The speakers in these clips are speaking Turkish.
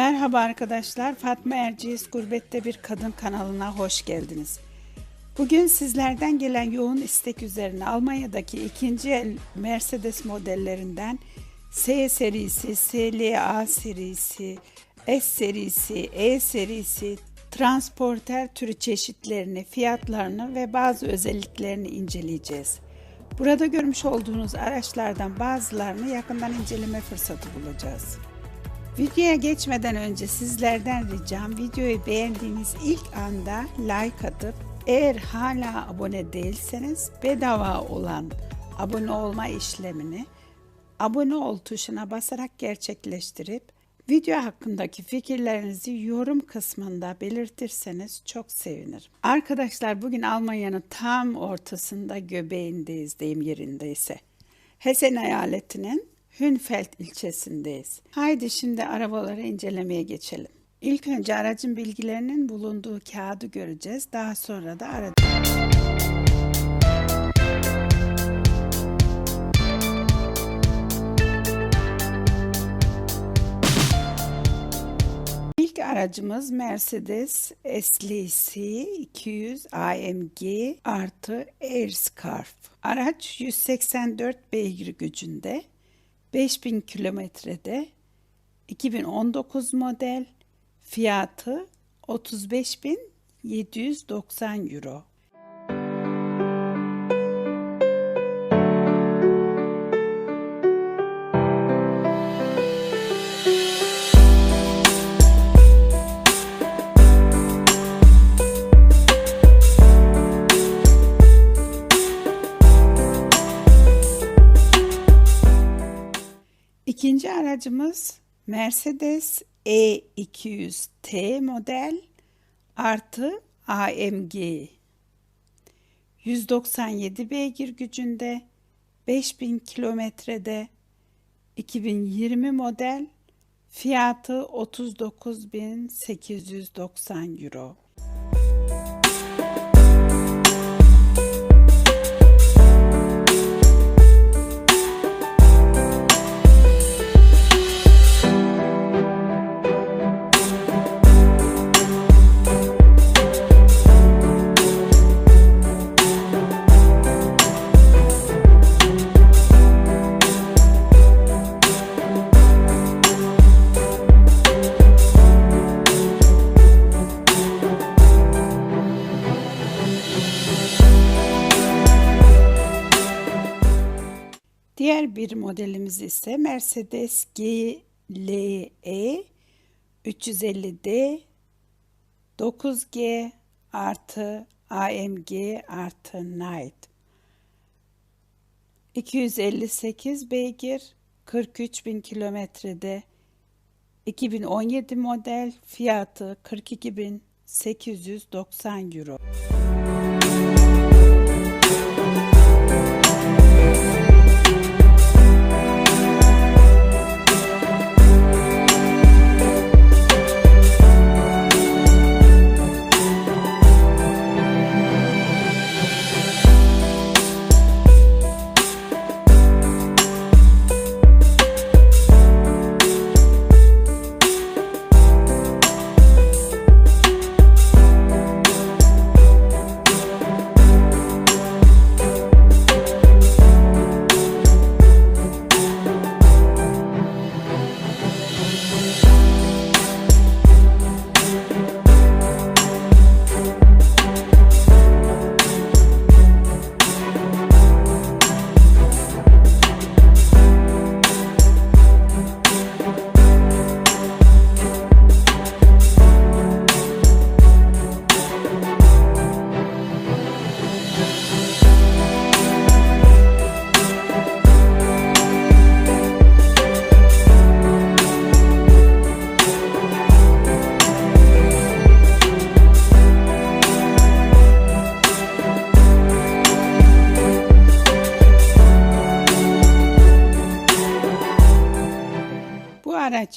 Merhaba arkadaşlar, Fatma Erciyes Gurbette Bir Kadın kanalına hoş geldiniz. Bugün sizlerden gelen yoğun istek üzerine Almanya'daki ikinci el Mercedes modellerinden S serisi, SLA serisi, S serisi, E serisi, transporter türü çeşitlerini, fiyatlarını ve bazı özelliklerini inceleyeceğiz. Burada görmüş olduğunuz araçlardan bazılarını yakından inceleme fırsatı bulacağız. Videoya geçmeden önce sizlerden ricam videoyu beğendiğiniz ilk anda like atıp eğer hala abone değilseniz bedava olan abone olma işlemini abone ol tuşuna basarak gerçekleştirip video hakkındaki fikirlerinizi yorum kısmında belirtirseniz çok sevinirim. Arkadaşlar bugün Almanya'nın tam ortasında göbeğindeyiz deyim yerindeyse. Hessen eyaletinin Hünfeld ilçesindeyiz. Haydi şimdi arabaları incelemeye geçelim. İlk önce aracın bilgilerinin bulunduğu kağıdı göreceğiz. Daha sonra da aracı. İlk aracımız Mercedes SLC 200 AMG artı Airscarf. Araç 184 beygir gücünde 5000 kilometrede 2019 model fiyatı 35.790 euro. Aracımız Mercedes E200T model artı AMG. 197 beygir gücünde 5000 kilometrede 2020 model fiyatı 39.890 euro. Bir modelimiz ise Mercedes GLE 350D 9G artı AMG artı Night. 258 beygir 43 bin kilometrede 2017 model fiyatı 42.890 euro.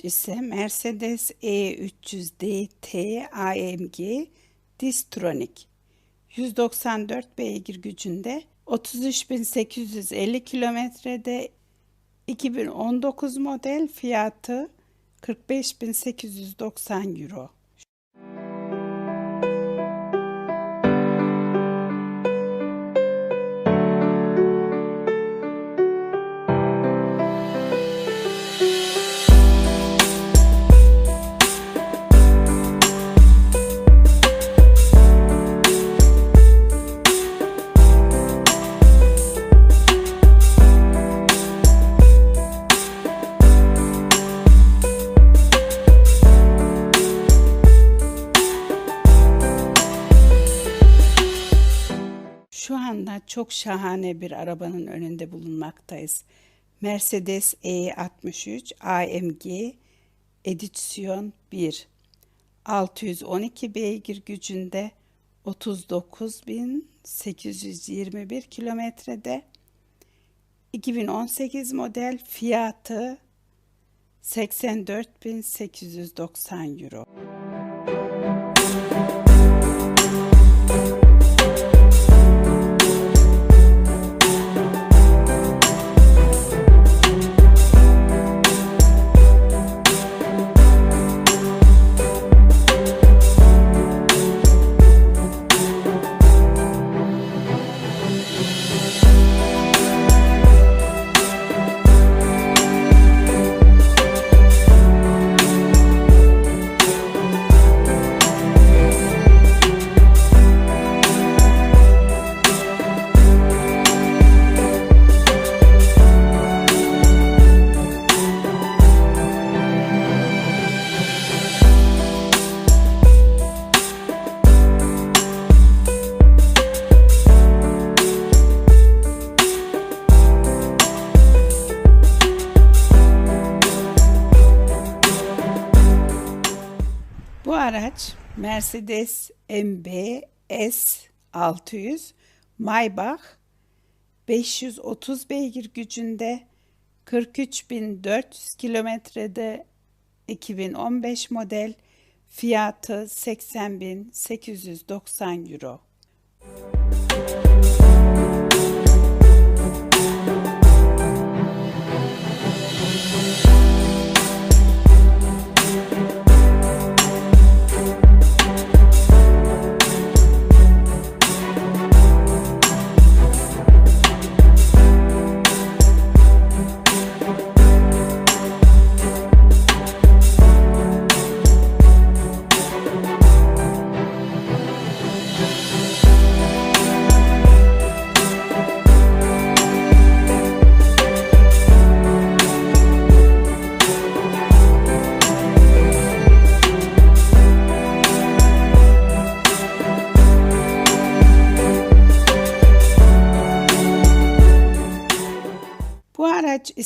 İse Mercedes E300 DT AMG Distronic. 194 beygir gücünde 33.850 kilometrede 2019 model fiyatı 45.890 euro. Çok şahane bir arabanın önünde bulunmaktayız. Mercedes E63 AMG Edisyon 1. 612 beygir gücünde 39.821 kilometrede 2018 model fiyatı 84.890 euro. Araç Mercedes MB S600 Maybach 530 beygir gücünde 43.400 kilometrede 2015 model fiyatı 80.890 euro.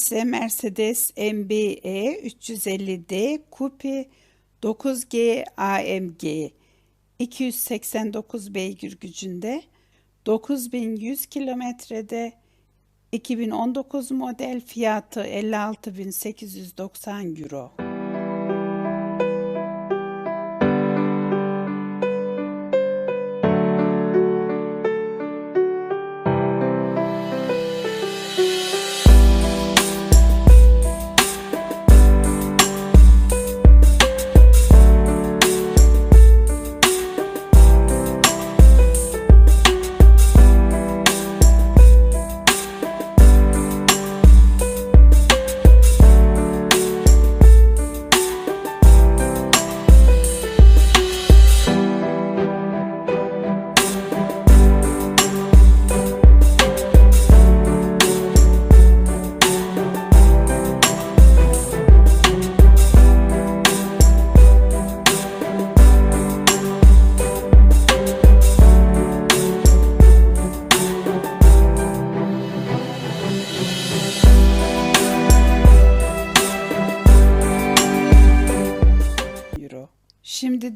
İse Mercedes MBE 350D Coupe 9G AMG 289 beygir gücünde 9100 kilometrede 2019 model fiyatı 56.890 euro.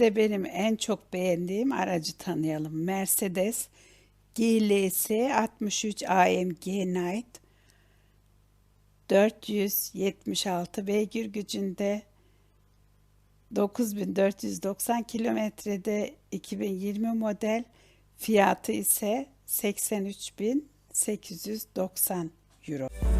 De benim en çok beğendiğim aracı tanıyalım. Mercedes GLS 63 AMG Night 476 beygir gücünde 9490 kilometrede 2020 model fiyatı ise 83.890 euro.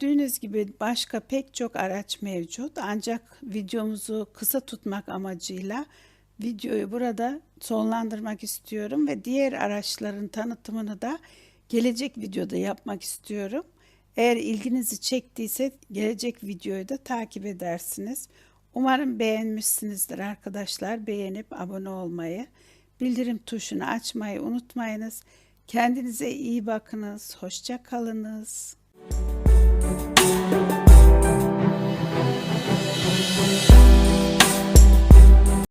Gördüğünüz gibi başka pek çok araç mevcut ancak videomuzu kısa tutmak amacıyla videoyu burada sonlandırmak istiyorum ve diğer araçların tanıtımını da gelecek videoda yapmak istiyorum. Eğer ilginizi çektiyse gelecek videoyu da takip edersiniz. Umarım beğenmişsinizdir arkadaşlar. Beğenip abone olmayı, bildirim tuşunu açmayı unutmayınız. Kendinize iyi bakınız. Hoşça kalınız. Müzik Thank you.